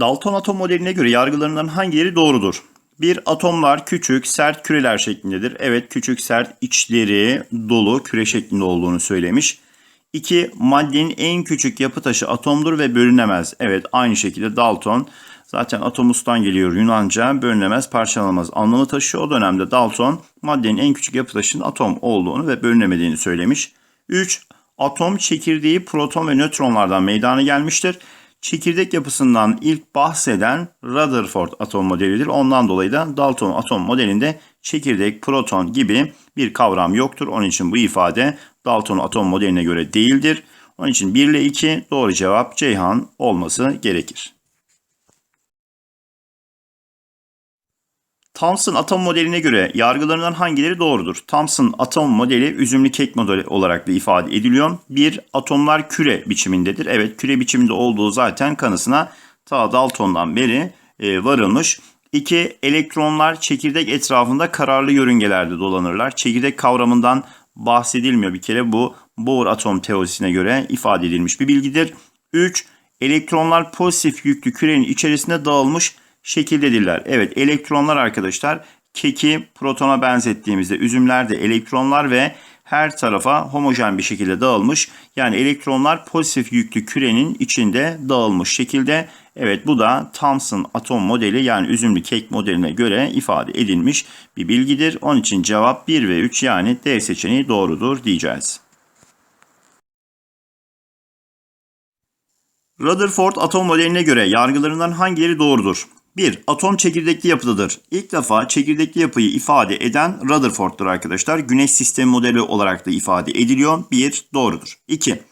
Dalton atom modeline göre yargılarından hangileri doğrudur? Bir atomlar küçük, sert küreler şeklindedir. Evet küçük, sert, içleri dolu küre şeklinde olduğunu söylemiş. 2. Maddenin en küçük yapı taşı atomdur ve bölünemez. Evet aynı şekilde Dalton zaten atomustan geliyor Yunanca bölünemez parçalanamaz anlamı taşıyor. O dönemde Dalton maddenin en küçük yapı taşının atom olduğunu ve bölünemediğini söylemiş. 3. Atom çekirdeği proton ve nötronlardan meydana gelmiştir. Çekirdek yapısından ilk bahseden Rutherford atom modelidir. Ondan dolayı da Dalton atom modelinde çekirdek, proton gibi bir kavram yoktur. Onun için bu ifade Dalton atom modeline göre değildir. Onun için 1 ile 2 doğru cevap Ceyhan olması gerekir. Thomson atom modeline göre yargılarından hangileri doğrudur? Thomson atom modeli üzümlü kek modeli olarak da ifade ediliyor. Bir, atomlar küre biçimindedir. Evet küre biçiminde olduğu zaten kanısına ta Dalton'dan beri e, varılmış. İki, elektronlar çekirdek etrafında kararlı yörüngelerde dolanırlar. Çekirdek kavramından bahsedilmiyor bir kere bu Bohr atom teorisine göre ifade edilmiş bir bilgidir. 3. Elektronlar pozitif yüklü kürenin içerisinde dağılmış şekildedirler. Evet elektronlar arkadaşlar keki protona benzettiğimizde üzümlerde elektronlar ve her tarafa homojen bir şekilde dağılmış. Yani elektronlar pozitif yüklü kürenin içinde dağılmış şekilde. Evet bu da Thomson atom modeli yani üzümlü kek modeline göre ifade edilmiş bir bilgidir. Onun için cevap 1 ve 3 yani D seçeneği doğrudur diyeceğiz. Rutherford atom modeline göre yargılarından hangileri doğrudur? 1. Atom çekirdekli yapıdadır. İlk defa çekirdekli yapıyı ifade eden Rutherford'dur arkadaşlar. Güneş sistemi modeli olarak da ifade ediliyor. 1. Doğrudur. 2.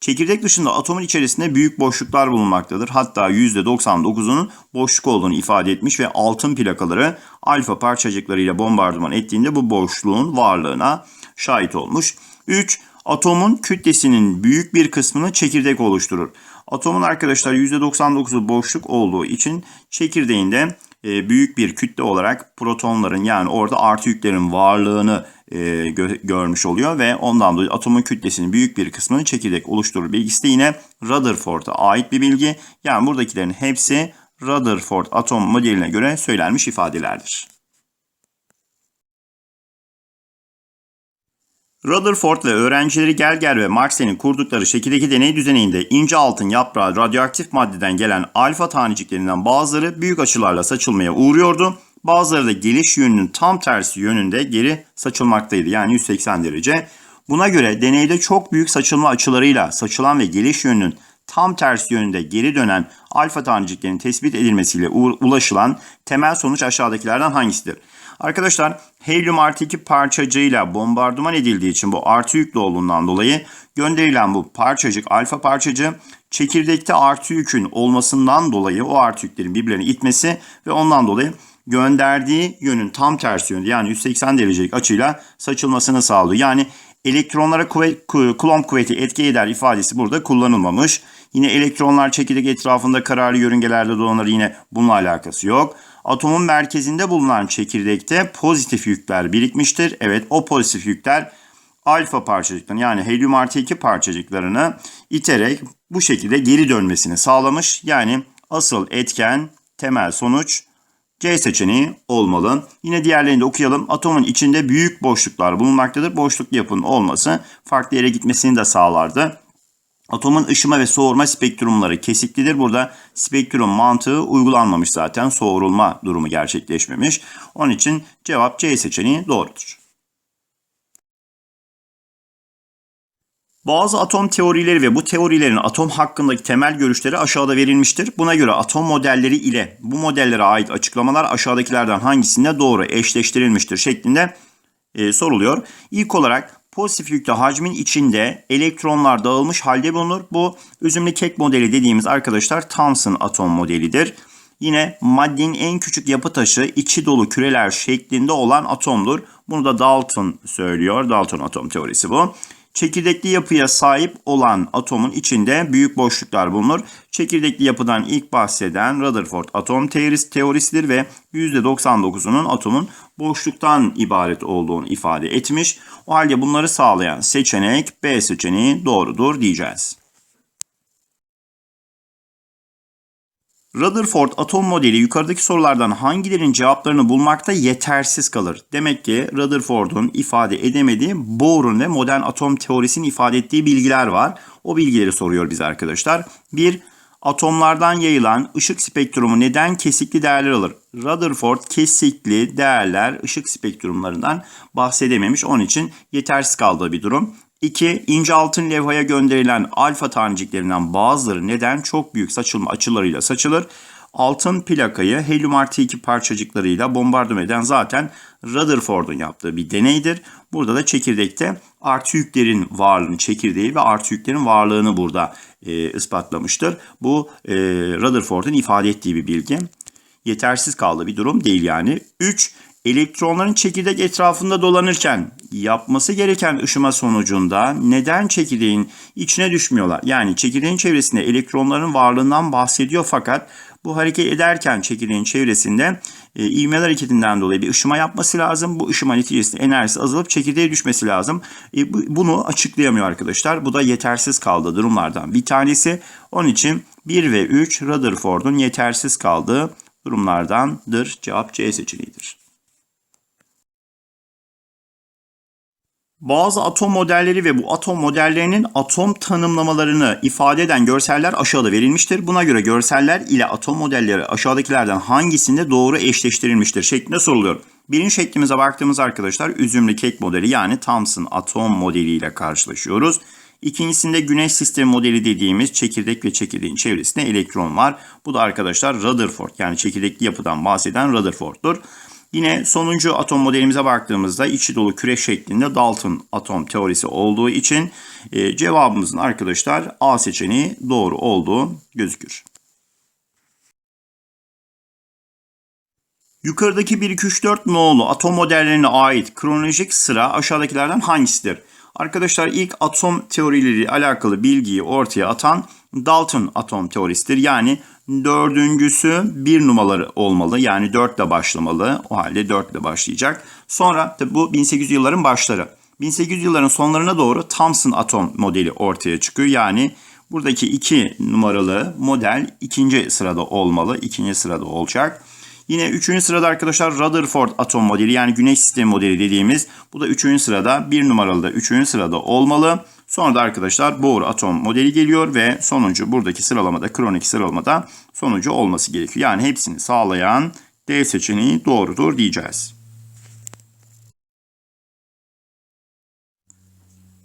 Çekirdek dışında atomun içerisinde büyük boşluklar bulunmaktadır. Hatta %99'unun boşluk olduğunu ifade etmiş ve altın plakaları alfa parçacıklarıyla bombardıman ettiğinde bu boşluğun varlığına şahit olmuş. 3. Atomun kütlesinin büyük bir kısmını çekirdek oluşturur. Atomun arkadaşlar %99'u boşluk olduğu için çekirdeğinde e, büyük bir kütle olarak protonların yani orada artı yüklerin varlığını e, gö- görmüş oluyor ve ondan dolayı atomun kütlesinin büyük bir kısmını çekirdek oluşturur bilgisi de yine Rutherford'a ait bir bilgi. Yani buradakilerin hepsi Rutherford atom modeline göre söylenmiş ifadelerdir. Rutherford ve öğrencileri Gelger ve Marxen'in kurdukları şekildeki deney düzeninde ince altın yaprağı radyoaktif maddeden gelen alfa taneciklerinden bazıları büyük açılarla saçılmaya uğruyordu. Bazıları da geliş yönünün tam tersi yönünde geri saçılmaktaydı yani 180 derece. Buna göre deneyde çok büyük saçılma açılarıyla saçılan ve geliş yönünün tam tersi yönünde geri dönen alfa taneciklerin tespit edilmesiyle ulaşılan temel sonuç aşağıdakilerden hangisidir? Arkadaşlar helyum artı 2 parçacığıyla bombardıman edildiği için bu artı yüklü olduğundan dolayı gönderilen bu parçacık alfa parçacığı çekirdekte artı yükün olmasından dolayı o artı yüklerin birbirlerini itmesi ve ondan dolayı gönderdiği yönün tam tersi yönde yani 180 derecelik açıyla saçılmasını sağlıyor. Yani elektronlara kuvvet, Coulomb kuvveti etki eder ifadesi burada kullanılmamış. Yine elektronlar çekirdek etrafında kararlı yörüngelerde dolanır yine bununla alakası yok. Atomun merkezinde bulunan çekirdekte pozitif yükler birikmiştir. Evet o pozitif yükler alfa parçacıklarını yani helyum artı 2 parçacıklarını iterek bu şekilde geri dönmesini sağlamış. Yani asıl etken temel sonuç C seçeneği olmalı. Yine diğerlerini de okuyalım. Atomun içinde büyük boşluklar bulunmaktadır. Boşluk yapının olması farklı yere gitmesini de sağlardı. Atomun ışıma ve soğurma spektrumları kesiklidir. Burada spektrum mantığı uygulanmamış zaten. Soğurulma durumu gerçekleşmemiş. Onun için cevap C seçeneği doğrudur. Bazı atom teorileri ve bu teorilerin atom hakkındaki temel görüşleri aşağıda verilmiştir. Buna göre atom modelleri ile bu modellere ait açıklamalar aşağıdakilerden hangisinde doğru eşleştirilmiştir şeklinde e, soruluyor. İlk olarak pozitif yüklü hacmin içinde elektronlar dağılmış halde bulunur. Bu üzümlü kek modeli dediğimiz arkadaşlar Thomson atom modelidir. Yine maddenin en küçük yapı taşı içi dolu küreler şeklinde olan atomdur. Bunu da Dalton söylüyor. Dalton atom teorisi bu. Çekirdekli yapıya sahip olan atomun içinde büyük boşluklar bulunur. Çekirdekli yapıdan ilk bahseden Rutherford atom teorisidir ve %99'unun atomun boşluktan ibaret olduğunu ifade etmiş. O halde bunları sağlayan seçenek B seçeneği doğrudur diyeceğiz. Rutherford atom modeli yukarıdaki sorulardan hangilerinin cevaplarını bulmakta yetersiz kalır? Demek ki Rutherford'un ifade edemediği Bohr'un ve modern atom teorisinin ifade ettiği bilgiler var. O bilgileri soruyor bize arkadaşlar. 1. Atomlardan yayılan ışık spektrumu neden kesikli değerler alır? Rutherford kesikli değerler ışık spektrumlarından bahsedememiş. Onun için yetersiz kaldığı bir durum. 2. ince altın levhaya gönderilen alfa taneciklerinden bazıları neden çok büyük saçılma açılarıyla saçılır? Altın plakayı helyum artı 2 parçacıklarıyla bombardıman eden zaten Rutherford'un yaptığı bir deneydir. Burada da çekirdekte artı yüklerin varlığını, çekirdeği ve artı yüklerin varlığını burada e, ispatlamıştır. Bu e, Rutherford'un ifade ettiği bir bilgi. Yetersiz kaldı bir durum değil yani. 3. Elektronların çekirdek etrafında dolanırken yapması gereken ışıma sonucunda neden çekirdeğin içine düşmüyorlar? Yani çekirdeğin çevresinde elektronların varlığından bahsediyor fakat bu hareket ederken çekirdeğin çevresinde e, ivmeler hareketinden dolayı bir ışıma yapması lazım. Bu ışıma neticesinde enerjisi azalıp çekirdeğe düşmesi lazım. E, bu, bunu açıklayamıyor arkadaşlar. Bu da yetersiz kaldığı durumlardan bir tanesi. Onun için 1 ve 3 Rutherford'un yetersiz kaldığı durumlardandır. Cevap C seçeneğidir. Bazı atom modelleri ve bu atom modellerinin atom tanımlamalarını ifade eden görseller aşağıda verilmiştir. Buna göre görseller ile atom modelleri aşağıdakilerden hangisinde doğru eşleştirilmiştir şeklinde soruluyor. Birinci şeklimize baktığımız arkadaşlar üzümlü kek modeli yani Thomson atom modeli ile karşılaşıyoruz. İkincisinde güneş sistemi modeli dediğimiz çekirdek ve çekirdeğin çevresinde elektron var. Bu da arkadaşlar Rutherford yani çekirdekli yapıdan bahseden Rutherford'dur. Yine sonuncu atom modelimize baktığımızda içi dolu küre şeklinde Dalton atom teorisi olduğu için e, cevabımızın arkadaşlar A seçeneği doğru olduğu gözükür. Yukarıdaki 1, 2, 3, 4 nolu atom modellerine ait kronolojik sıra aşağıdakilerden hangisidir? Arkadaşlar ilk atom teorileri alakalı bilgiyi ortaya atan Dalton atom teorisidir. Yani dördüncüsü bir numaraları olmalı. Yani 4 ile başlamalı. O halde 4 ile başlayacak. Sonra tabi bu 1800 yılların başları. 1800 yılların sonlarına doğru Thomson atom modeli ortaya çıkıyor. Yani buradaki 2 numaralı model ikinci sırada olmalı. ikinci sırada olacak. Yine üçüncü sırada arkadaşlar Rutherford atom modeli yani güneş sistemi modeli dediğimiz bu da üçüncü sırada bir numaralı da üçüncü sırada olmalı. Sonra da arkadaşlar Bohr atom modeli geliyor ve sonuncu buradaki sıralamada kronik sıralamada sonuncu olması gerekiyor. Yani hepsini sağlayan D seçeneği doğrudur diyeceğiz.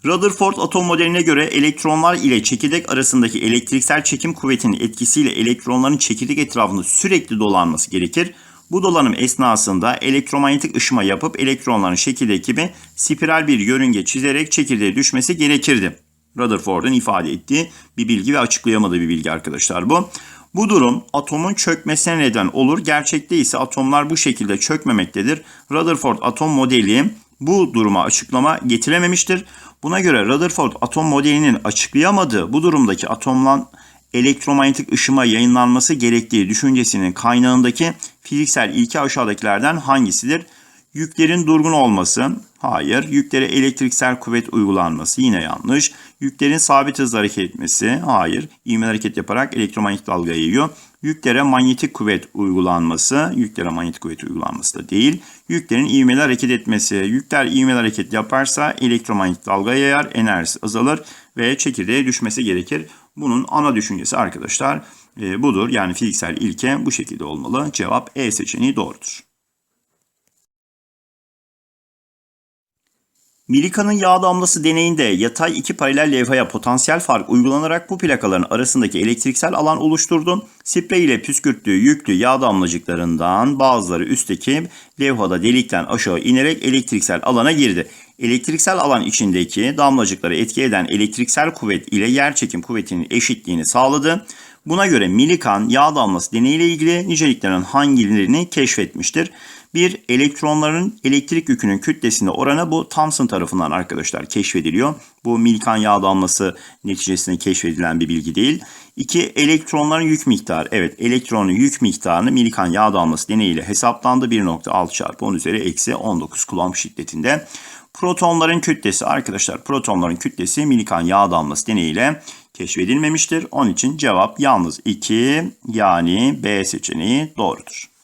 Rutherford atom modeline göre elektronlar ile çekirdek arasındaki elektriksel çekim kuvvetinin etkisiyle elektronların çekirdek etrafında sürekli dolanması gerekir. Bu dolanım esnasında elektromanyetik ışıma yapıp elektronların çekirdek gibi spiral bir yörünge çizerek çekirdeğe düşmesi gerekirdi. Rutherford'un ifade ettiği bir bilgi ve açıklayamadığı bir bilgi arkadaşlar bu. Bu durum atomun çökmesine neden olur. Gerçekte ise atomlar bu şekilde çökmemektedir. Rutherford atom modeli bu duruma açıklama getirememiştir. Buna göre Rutherford atom modelinin açıklayamadığı bu durumdaki atomlan elektromanyetik ışıma yayınlanması gerektiği düşüncesinin kaynağındaki fiziksel ilke aşağıdakilerden hangisidir? Yüklerin durgun olması, hayır. Yüklere elektriksel kuvvet uygulanması, yine yanlış. Yüklerin sabit hızla hareket etmesi, hayır. İğmeli hareket yaparak elektromanyetik dalga yayıyor. Yüklere manyetik kuvvet uygulanması, yüklere manyetik kuvvet uygulanması da değil. Yüklerin ivmeli hareket etmesi, yükler ivmeli hareket yaparsa elektromanyetik dalga yayar, enerjisi azalır ve çekirdeğe düşmesi gerekir. Bunun ana düşüncesi arkadaşlar e, budur. Yani fiziksel ilke bu şekilde olmalı. Cevap E seçeneği doğrudur. Milika'nın yağ damlası deneyinde yatay iki paralel levhaya potansiyel fark uygulanarak bu plakaların arasındaki elektriksel alan oluşturdu. Sprey ile püskürttüğü yüklü yağ damlacıklarından bazıları üstteki levhada delikten aşağı inerek elektriksel alana girdi. Elektriksel alan içindeki damlacıkları etki eden elektriksel kuvvet ile yer çekim kuvvetinin eşitliğini sağladı. Buna göre Millikan yağ damlası deneyiyle ilgili niceliklerin hangilerini keşfetmiştir? Bir elektronların elektrik yükünün kütlesinde oranı bu Thomson tarafından arkadaşlar keşfediliyor. Bu Millikan yağ damlası neticesinde keşfedilen bir bilgi değil. İki elektronların yük miktarı. Evet elektronun yük miktarını Millikan yağ damlası deneyiyle hesaplandı. 1.6 çarpı 10 üzeri eksi 19 kulomb şiddetinde. Protonların kütlesi arkadaşlar protonların kütlesi Millikan yağ damlası deneyiyle keşfedilmemiştir. Onun için cevap yalnız 2 yani B seçeneği doğrudur.